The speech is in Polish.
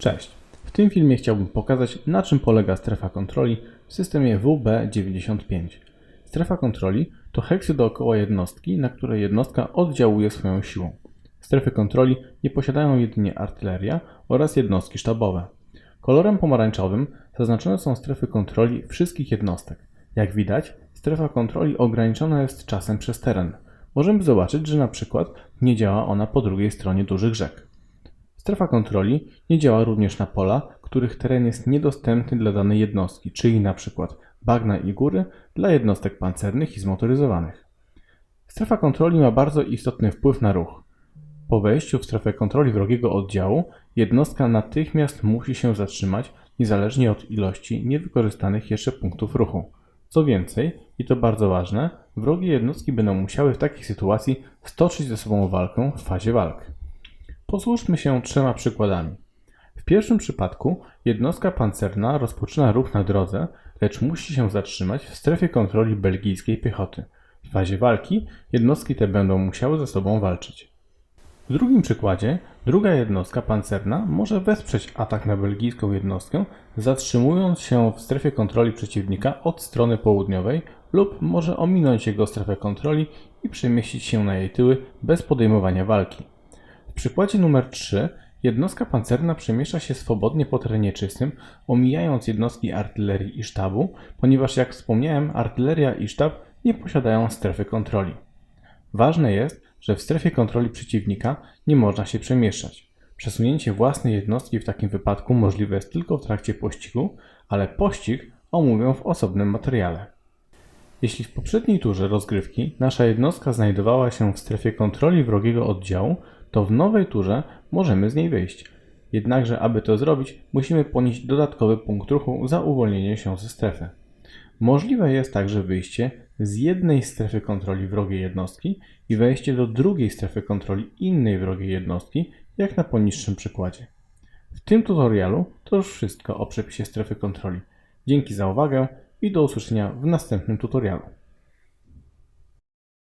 Cześć. W tym filmie chciałbym pokazać, na czym polega strefa kontroli w systemie WB95. Strefa kontroli to heksy dookoła jednostki, na które jednostka oddziałuje swoją siłą. Strefy kontroli nie posiadają jedynie artyleria oraz jednostki sztabowe. Kolorem pomarańczowym zaznaczone są strefy kontroli wszystkich jednostek. Jak widać, strefa kontroli ograniczona jest czasem przez teren. Możemy zobaczyć, że na przykład nie działa ona po drugiej stronie dużych rzek. Strefa kontroli nie działa również na pola, których teren jest niedostępny dla danej jednostki, czyli np. bagna i góry dla jednostek pancernych i zmotoryzowanych. Strefa kontroli ma bardzo istotny wpływ na ruch. Po wejściu w strefę kontroli wrogiego oddziału, jednostka natychmiast musi się zatrzymać, niezależnie od ilości niewykorzystanych jeszcze punktów ruchu. Co więcej, i to bardzo ważne, wrogie jednostki będą musiały w takiej sytuacji stoczyć ze sobą walkę w fazie walk. Posłużmy się trzema przykładami. W pierwszym przypadku jednostka pancerna rozpoczyna ruch na drodze, lecz musi się zatrzymać w strefie kontroli belgijskiej piechoty. W fazie walki jednostki te będą musiały ze sobą walczyć. W drugim przykładzie druga jednostka pancerna może wesprzeć atak na belgijską jednostkę, zatrzymując się w strefie kontroli przeciwnika od strony południowej lub może ominąć jego strefę kontroli i przemieścić się na jej tyły bez podejmowania walki. Przykładzie numer 3 jednostka pancerna przemieszcza się swobodnie po terenie czystym, omijając jednostki artylerii i sztabu, ponieważ jak wspomniałem, artyleria i sztab nie posiadają strefy kontroli. Ważne jest, że w strefie kontroli przeciwnika nie można się przemieszczać. Przesunięcie własnej jednostki w takim wypadku możliwe jest tylko w trakcie pościgu, ale pościg omówię w osobnym materiale. Jeśli w poprzedniej turze rozgrywki nasza jednostka znajdowała się w strefie kontroli wrogiego oddziału, to w nowej turze możemy z niej wyjść. Jednakże, aby to zrobić, musimy ponieść dodatkowy punkt ruchu za uwolnienie się ze strefy. Możliwe jest także wyjście z jednej strefy kontroli wrogiej jednostki i wejście do drugiej strefy kontroli innej wrogiej jednostki, jak na poniższym przykładzie. W tym tutorialu to już wszystko o przepisie strefy kontroli. Dzięki za uwagę i do usłyszenia w następnym tutorialu.